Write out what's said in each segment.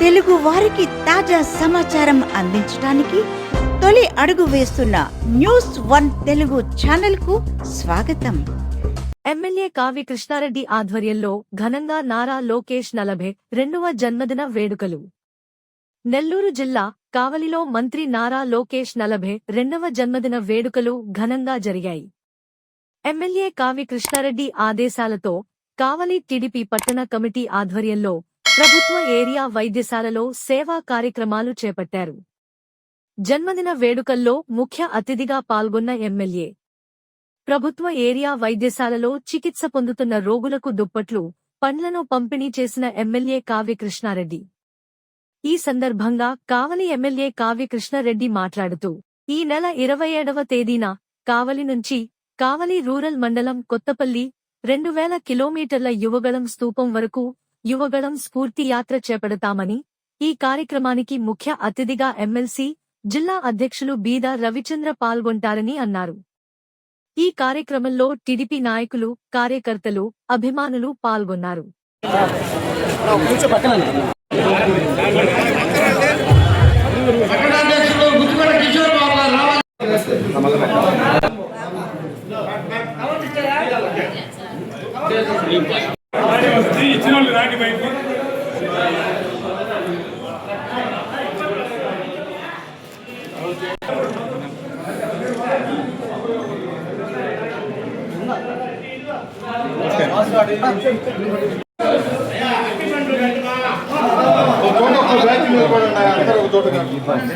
తెలుగు వారికి తాజా సమాచారం అందించడానికి తొలి అడుగు వేస్తున్న న్యూస్ వన్ తెలుగు ఛానల్కు స్వాగతం. ఎమ్మెల్యే కావి కృష్ణారెడ్డి ఆధ్వర్యంలో ఘనంగా నారా లోకేష్ నలభై రెండవ జన్మదిన వేడుకలు. నెల్లూరు జిల్లా కావలిలో మంత్రి నారా లోకేష్ నలభై రెండవ జన్మదిన వేడుకలు ఘనంగా జరిగాయి. ఎమ్మెల్యే కావి కృష్ణారెడ్డి ఆదేశాలతో కావలి టీడీపీ పట్టణ కమిటీ ఆధ్వర్యంలో ప్రభుత్వ ఏరియా వైద్యశాలలో సేవా కార్యక్రమాలు చేపట్టారు. జన్మదిన వేడుకల్లో ముఖ్య అతిథిగా పాల్గొన్న ఎమ్మెల్యే. ప్రభుత్వ ఏరియా వైద్యశాలలో చికిత్స పొందుతున్న రోగులకు దుప్పట్లు పండ్లను పంపిణీ చేసిన ఎమ్మెల్యే కావ్యకృష్ణారెడ్డి. ఈ సందర్భంగా కావలి ఎమ్మెల్యే కావ్యకృష్ణారెడ్డి మాట్లాడుతూ ఈ నెల ఇరవై ఏడవ తేదీన కావలి నుంచి కావలి రూరల్ మండలం కొత్తపల్లి రెండు వేల కిలోమీటర్ల యువగళం స్తూపం వరకు యువగళం స్ఫూర్తి యాత్ర చేపడతామని ఈ కార్యక్రమానికి ముఖ్య అతిథిగా ఎమ్మెల్సీ జిల్లా అధ్యక్షులు బీద రవిచంద్ర పాల్గొంటారని అన్నారు. ఈ కార్యక్రమంలో టీడీపీ నాయకులు కార్యకర్తలు అభిమానులు పాల్గొన్నారు. వాళ్ళు గుత్తిపడ బయటికి. బాబు గారు రావాలి ఇచ్చిన వాళ్ళు రాండి బయటికి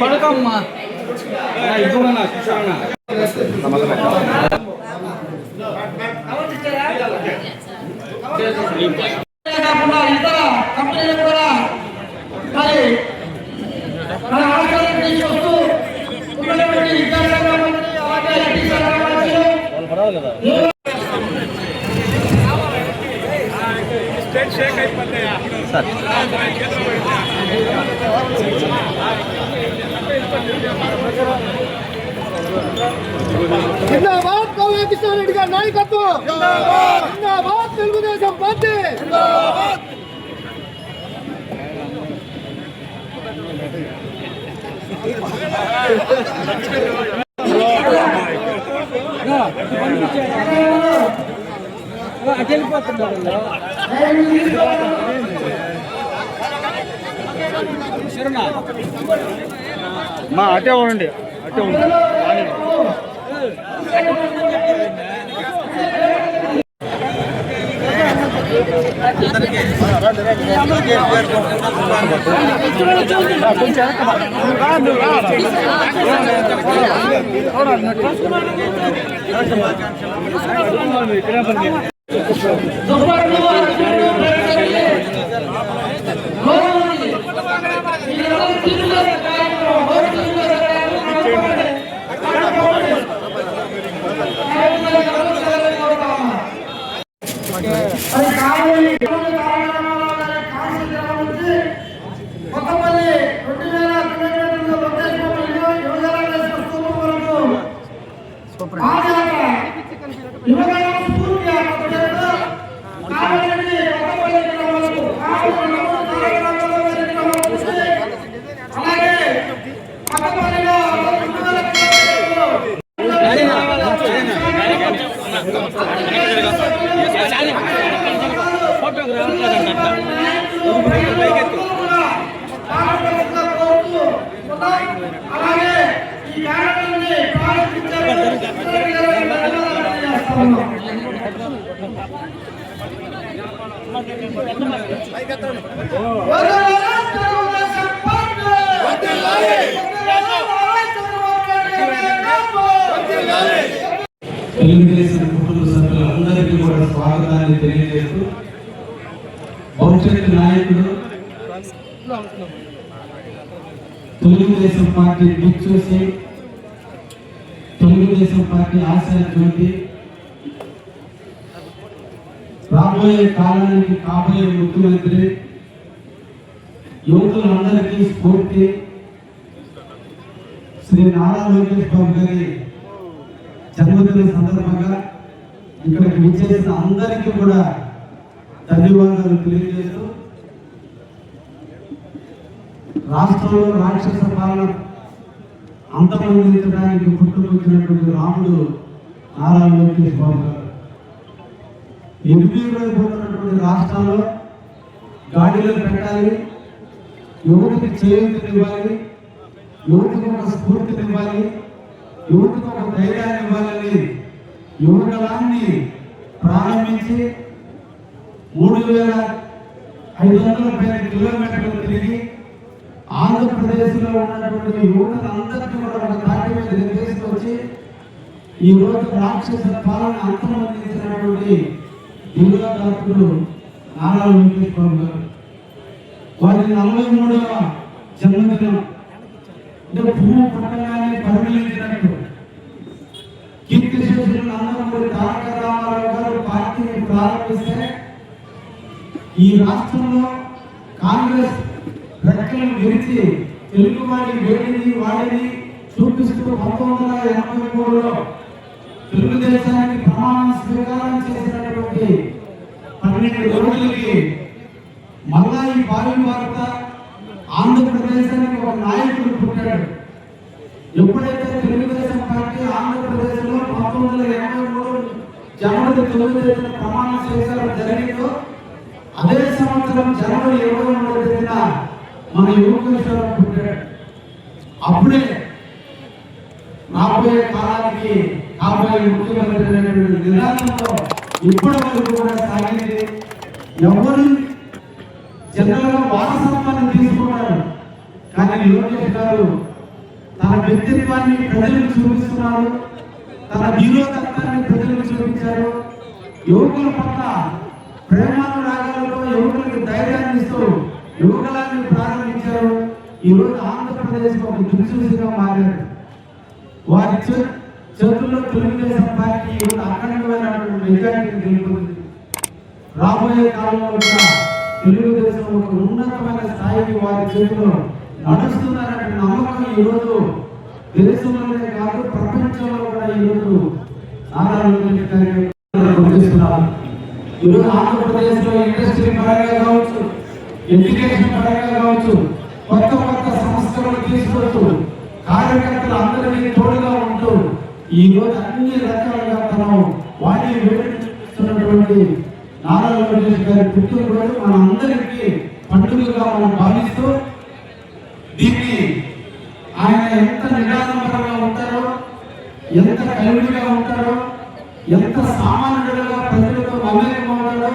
పడకమ్మా ఇతర కంపెనీలు కూడా మరి మన తీసుకొస్తూ ఉన్నటువంటి ఇతర అలాగే స్టేట్ షేక్ అయిపోతాయి? జిందాబాద్ కౌయ కిషన్ రెడ్డి గారి నాయకత్వం జిందాబాద్ తెలుగుదేశం పార్టీ మా అటే ఉండండి అటే ఉండండి. ఇక్కడ అర్జునులు, ప్రేక్షకులు, గౌరవనీయులు, మీరందరూ తిరుగులేని కార్యక్రమం, గౌరవ తిరుగులేని కార్యక్రమం అనుకోండి. అది కావాలి, ఇటువంటి కార్యక్రమాలు కాశీ జిల్లా నుంచి కొత్తపల్లి రెండు వేల కిలోమీటర్ల లొకేషన్లో యువజన దేశ స్థూపం వరకు పాదయాత్ర యువజన స్ఫూర్తి యాత్ర పేరుతో కావలి నుండి కొత్తపల్లి జిల్లా వరకు కావలి నమూనా కార్యక్రమాల్లో కార్యక్రమాలు నుంచి అలాగే కొత్తపల్లిలో రెండు వేల కిలోమీటర్లు అలాగే ఈ కార్యక్రమాన్ని తెలుగుదేశం కుటుంబ సభ్యులందరికీ కూడా స్వాగతాన్ని తెలియజేస్తూ భవిష్యత్ నాయకుడు తెలుగుదేశం పార్టీ చూసి తెలుగుదేశం పార్టీ ఆశయ రాబోయే కాలానికి కాబోయే ముఖ్యమంత్రి యువకులందరికీ స్ఫూర్తి. శ్రీ నారా లోకేష్ బాబు గారి జన్మదిన సందర్భంగా ఇక్కడికి విచ్చేసిన అందరికీ కూడా ధన్యవాదాలు తెలియజేస్తూ రాష్ట్రంలో రాక్షస పాలన అంతమందించడానికి పుట్టుకొచ్చినటువంటి రాముడు నారా లోకేష్ బాబు గారు. ఎనిమిదిపోతున్నటువంటి రాష్ట్రాల్లో గాడిలో పెట్టాలి యువతికి చేయూతనివ్వాలి యువతకు ఒక స్ఫూర్తినివ్వాలి యువతకు ఒక ధైర్యాన్ని ఇవ్వాలని యువకులాన్ని ప్రారంభించి మూడు వేల ఐదు వందల పైన కిలోమీటర్లు తిరిగి ఆంధ్రప్రదేశ్లో ఉన్నటువంటి యువకులందరికీ కూడా ఒక దాటి మీద తీసుకొచ్చి ఈ రోజు రాక్షసుల పాలన అంతమందించినటువంటి దిగులదాతుడు నారా వెంకటేశ్వరం గారు. వారి నలభై మూడవ జన్మదినం. అంటే పువ్వు పుట్టగానే పరిగణించినట్టు. కీర్తి శేషులు నందమూరి తారక రామారావు గారు పార్టీని ప్రారంభిస్తే ఈ రాష్ట్రంలో కాంగ్రెస్ రెక్కలను విరిచి తెలుగు వాడి వేడిని వాడిని చూపిస్తూ పంతొమ్మిది వందల ఎనభై మూడులో తెలుగుదేశానికి ప్రమాణ స్వీకారం చేసినటువంటి పన్నెండు రోజులకి మళ్ళా ఈ భావి భారత ఆంధ్రప్రదేశానికి ఒక నాయకుడు పుట్టాడు. ఎప్పుడైతే తెలుగుదేశం పార్టీ ఆంధ్రప్రదేశ్లో పంతొమ్మిది వందల ఎనభై మూడు జనవరి తొమ్మిది ప్రమాణ స్వీకారం జరిగిందో అదే సంవత్సరం జనవరి ఇరవై మూడు తేదీన మన యువకేశ్వరం పుట్టాడు. అప్పుడే రాబోయే కాలానికి కాబోయే ముఖ్యమంత్రి విధానంలో ఇప్పటి వరకు కూడా సాగింది. ఎవరు? జనరల్గా వారసత్వాన్ని తీసుకున్నారు. కానీ లోకేష్ గారు తన వ్యక్తిత్వాన్ని ప్రజలకు చూపిస్తున్నారు. తన వీరోతత్వాన్ని ప్రజలకు చూపించారు. యువకుల పట్ల ప్రేమానురాగాలతో యువకులకు ధైర్యాన్ని ఇస్తూ యువకులాన్ని ప్రారంభించారు. ఈరోజు ఆంధ్రప్రదేశ్ ఒక దిక్సూచిగా మారారు. వారి చూ చేతుల్లో తెలుగుదేశం పార్టీ అఖండమైనటువంటి మెజారిటీని గెలుపుతుంది రాబోయే కాలంలో కూడా తెలుగుదేశం ఒక ఉన్నతమైన స్థాయికి వారి చేతిలో నడుస్తున్నారనే నమ్మకం ఈరోజు దేశంలోనే కాదు ప్రపంచంలో కూడా ఈరోజు నారా లోకేష్ గారి గుర్తిస్తున్నారు. ఈరోజు ఆంధ్రప్రదేశ్లో ఇండస్ట్రీ పరంగా కావచ్చు ఎడ్యుకేషన్ పరంగా కావచ్చు కొత్త కొత్త సంస్థలను తీసుకొచ్చు కార్యకర్తలు అందరినీ తోడుగా ఉంటూ ఈ రోజు అన్ని రకాలుగా మనం వాణి వేడుస్తున్నటువంటి నారా లోకేష్ గారి పుట్టినరోజు మన అందరికీ పండుగగా మనం భావిస్తూ దీన్ని ఆయన ఎంత నిదానపరంగా ఉంటారో ఎంత కలివిడిగా ఉంటారో ఎంత సామాన్యుడుగా ప్రజలతో మమేకమవుతాడో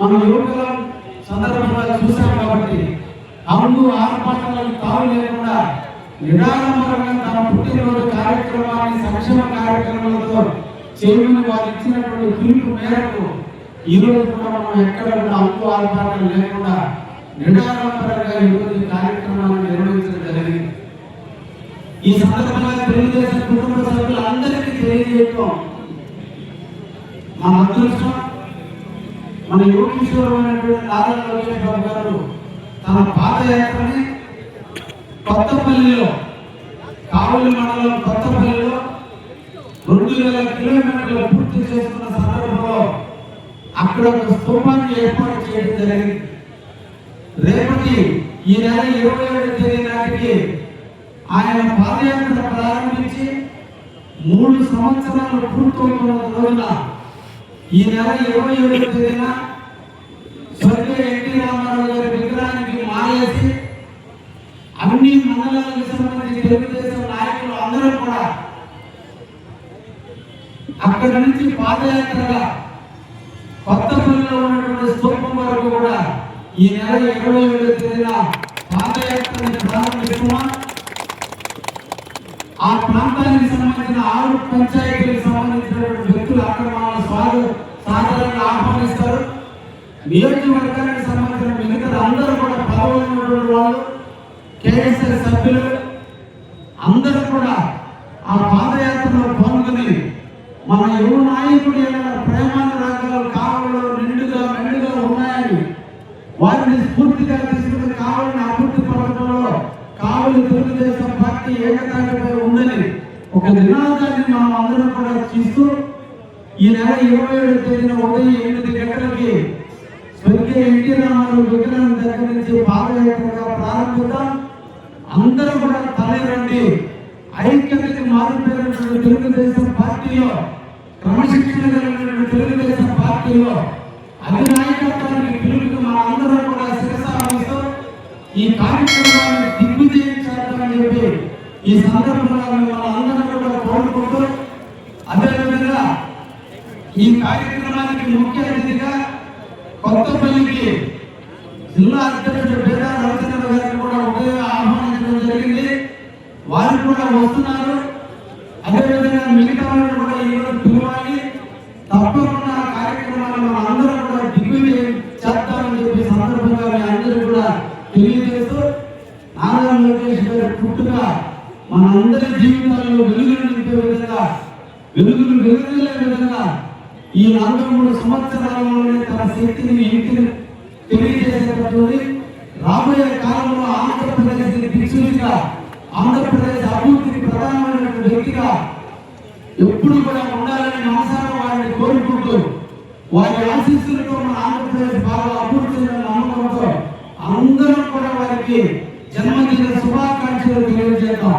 మన యువకులం సందర్భంగా చూసాం కాబట్టి అవును ఆర్పాటాలను తావు లేకుండా నిరాడంబరంగా తన పుట్టినరోజు కార్యక్రమాన్ని సంక్షేమ కార్యక్రమాలతో చేయమని వారు ఇచ్చినటువంటి పిలుపు మేరకు ఈరోజు కూడా మనం ఎక్కడ కూడా అప్పు ఆర్పాటలు లేకుండా నిరాడంబరంగా ఈరోజు కార్యక్రమాన్ని నిర్వహించడం జరిగింది. ఈ సందర్భంగా తెలుగుదేశం కుటుంబ సభ్యులందరికీ తెలియజేయటం మన అదృష్టం మన యోగేశ్వరమైనటువంటి నారా లోకేష్ బాబు గారు తన పాదయాత్రని కొత్తపల్లిలో కావలి మండలం కొత్తపల్లిలో రెండు వేల కిలోమీటర్లు పూర్తి చేసుకున్న సందర్భంలో అక్కడ ఒక స్థూపాన్ని ఏర్పాటు చేయడం జరిగింది. రేపటి ఈ నెల ఇరవై ఏడు తేదీ నాటికి ఆయన పాదయాత్ర ప్రారంభించి మూడు సంవత్సరాలు పూర్తవుతున్న రోజున ఈ నెల ఇరవై ఏడు తేదీన స్వర్గీయ ఎన్టీ రామారావు గారి విగ్రహానికి మారేసి అన్ని మండలాలకు సంబంధించి తెలుగుదేశం నాయకులు అందరూ కూడా అక్కడి నుంచి పాదయాత్రగా కొత్తపల్లిలో ఉన్నటువంటి స్తూపం వరకు కూడా ఈ నెల ఇరవై ఏడు తేదీన పాదయాత్రని ప్రారంభిస్తున్నాం. ఆ ప్రాంతానికి సంబంధించిన ఆరు పంచాయతీలకు సంబంధించినటువంటి వ్యక్తులు అక్కడ మన స్వాగత సాధారణంగా ఆహ్వానిస్తారు. నియోజకవర్గానికి సంబంధించిన మిగతా అందరూ కూడా పదవులు ఉన్నటువంటి వాళ్ళు కేఎస్ఎస్ సభ్యులు అందరూ కూడా ఆ పాదయాత్రలో పాల్గొని మన యువ నాయకుడి యొక్క ప్రేమానురాగాలు కావలో నిండుగా మెండుగా ఉన్నాయని వారిని స్ఫూర్తిగా తీసుకుని కావాలని అభివృద్ధి పడటంలో కావలి తెలుగుదేశం పార్టీ ఏకతాటిపై ఉందని ఒక నినాదాన్ని మనం అందరం కూడా చూస్తూ ఈ నెల ఇరవై ఏడు తేదీన ఉదయం ఎనిమిది గంటలకి స్వర్గీయ ఎన్టీ రామారావు విగ్రహం దగ్గర నుంచి పాదయాత్రగా ప్రారంభిద్దాం. అందరూ కూడా తల్లిరండి ఐక్యతకి మారిపోయినటువంటి తెలుగుదేశం పార్టీలో క్రమశిక్షణ కలిగినటువంటి తెలుగుదేశం పార్టీలో అధినాయకత్వానికి పిలుపుకి మన అందరం కూడా శిరసావహిస్తూ ఈ కార్యక్రమాన్ని దిగ్విజయం చేద్దామని చెప్పి ఈ సందర్భంగా మిమ్మల్ని అందరం కూడా కోరుకుంటూ అదేవిధంగా ఈ కార్యక్రమానికి ముఖ్య అతిథిగా కొత్తపల్లికి జిల్లా అధ్యక్షుడు పేదా రవిచంద్ర గారిని కూడా ఉదయం ఆహ్వానించడం జరిగింది. వారు కూడా వస్తున్నారు. అదేవిధంగా మిగతా వాళ్ళు కూడా ఈరోజు పిలవాలి తప్పకుండా ఆ కార్యక్రమాన్ని మనం అందరం కూడా దిగ్విజయం చేద్దామని చెప్పి సందర్భంగా మీ అందరూ కూడా తెలియజేస్తూ నారా లోకేష్ గారి పుట్టుక మన అందరి జీవితాలలో వెలుగులు నింపే విధంగా వెలుగులు వెలుగులే విధంగా ఈ నలభై మూడు సంవత్సరాలలోనే తన శక్తిని ఇంటిని తెలియజేసేటటువంటి రాబోయే కాలంలో ఆంధ్రప్రదేశ్ దిక్సూచిగా ఆంధ్రప్రదేశ్ అభివృద్ధికి ప్రధానమైనటువంటి వ్యక్తిగా ఎప్పుడు కూడా ఉండాలని మనసారా వారిని కోరుకుంటూ వారి ఆశీస్సులతో మన ఆంధ్రప్రదేశ్ బాగా అభివృద్ధి నమ్మకంతో అందరం కూడా వారికి జన్మదిన శుభాకాంక్షలు తెలియజేద్దాం.